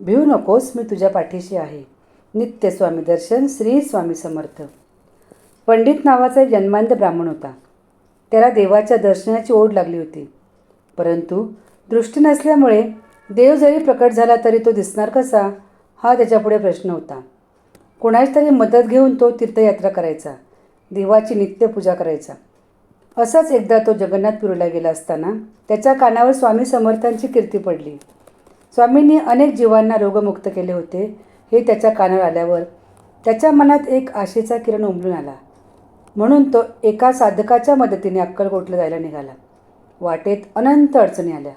भिऊ नकोस मी तुझ्या पाठीशी आहे. नित्य स्वामी दर्शन श्री स्वामी समर्थ. पंडित नावाचा एक जन्मांत ब्राह्मण होता. त्याला देवाच्या दर्शनाची ओढ लागली होती. परंतु दृष्टी नसल्यामुळे देव जरी प्रकट झाला तरी तो दिसणार कसा हा त्याच्यापुढे प्रश्न होता. कोणाची तरी मदत घेऊन तो तीर्थयात्रा करायचा देवाची नित्यपूजा करायचा. असाच एकदा तो जगन्नाथपुरीला गेला असताना त्याच्या कानावर स्वामी समर्थांची कीर्ती पडली. स्वामींनी अनेक जीवांना रोगमुक्त केले होते हे त्याच्या कानावर आल्यावर त्याच्या मनात एक आशेचा किरण उमलून आला. म्हणून तो एका साधकाच्या मदतीने अक्कलकोटला जायला निघाला. वाटेत अनंत अडचणी आल्या.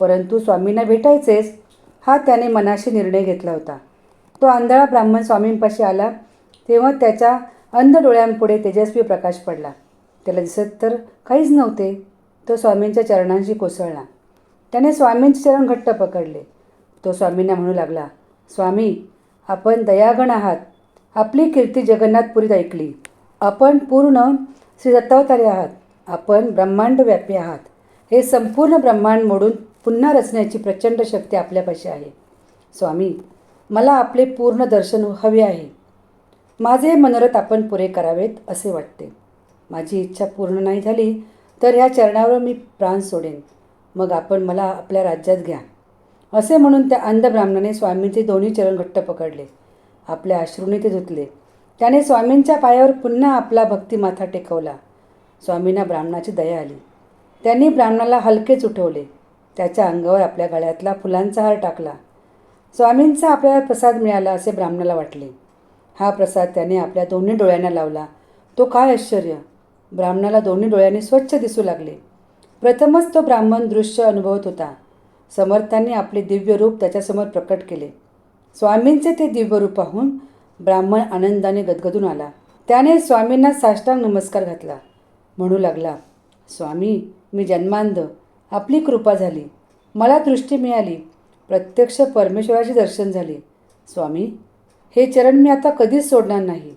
परंतु स्वामींना भेटायचेच हा त्याने मनाशी निर्णय घेतला होता. तो आंधळा ब्राह्मण स्वामींपाशी आला तेव्हा त्याच्या अंध डोळ्यांपुढे तेजस्वी प्रकाश पडला. त्याला दिसत तर काहीच नव्हते तो स्वामींच्या चरणांशी कोसळला. त्याने स्वामींचे चरण घट्ट पकडले. तो स्वामींना म्हणू लागला स्वामी आपण दयागण आहात. आपली कीर्ती जगन्नाथपुरीत ऐकली. आपण पूर्ण श्री दत्तावतारी आहात. आपण ब्रह्मांड व्यापी आहात. हे संपूर्ण ब्रह्मांड मोडून पुन्हा रचण्याची प्रचंड शक्ती आपल्यापाशी आहे. स्वामी मला आपले पूर्ण दर्शन हवे आहे. माझे मनोरथ आपण पुरे करावेत असे वाटते. माझी इच्छा पूर्ण नाही झाली तर ह्या चरणावर मी प्राण सोडेन. मग आपण मला आपल्या राज्यात घ्या. असे म्हणून त्या अंध ब्राह्मणाने स्वामींचे दोन्ही चरण घट्ट पकडले. आपल्या अश्रूने ते धुतले. त्याने स्वामींच्या पायावर पुन्हा आपला भक्तिमाथा टेकवला. स्वामींना ब्राह्मणाची दया आली. त्यांनी ब्राह्मणाला हलकेच उठवले. त्याच्या अंगावर आपल्या गळ्यातला फुलांचा हार टाकला. स्वामींचा आपल्याला प्रसाद मिळाला असे ब्राह्मणाला वाटले. हा प्रसाद त्याने आपल्या दोन्ही डोळ्यांना लावला. तो काय आश्चर्य! ब्राह्मणाला दोन्ही डोळ्यांनी स्वच्छ दिसू लागले. प्रथमच तो ब्राह्मण दृश्य अनुभवत होता. समर्थांनी आपले दिव्यरूप त्याच्यासमोर प्रकट केले. स्वामींचे ते दिव्यरूप पाहून ब्राह्मण आनंदाने गदगदून आला. त्याने स्वामींना साष्टांग नमस्कार घातला. म्हणू लागला स्वामी मी जन्मांध. आपली कृपा झाली. मला दृष्टी मिळाली. प्रत्यक्ष परमेश्वराचे दर्शन झाले. स्वामी हे चरण मी आता कधीच सोडणार नाही.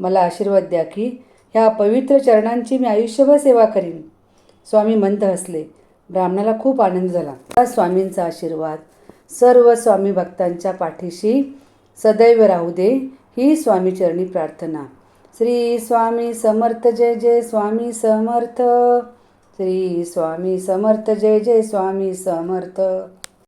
मला आशीर्वाद द्या की ह्या पवित्र चरणांची मी आयुष्यभर सेवा करीन. स्वामी मंद हसले. ब्राह्मणाला खूप आनंद झाला. त्या स्वामींचा आशीर्वाद सर्व स्वामी भक्तांच्या पाठीशी सदैव राहू दे ही स्वामीचरणी प्रार्थना. श्री स्वामी समर्थ जय जय स्वामी समर्थ. श्री स्वामी समर्थ जय जय स्वामी समर्थ.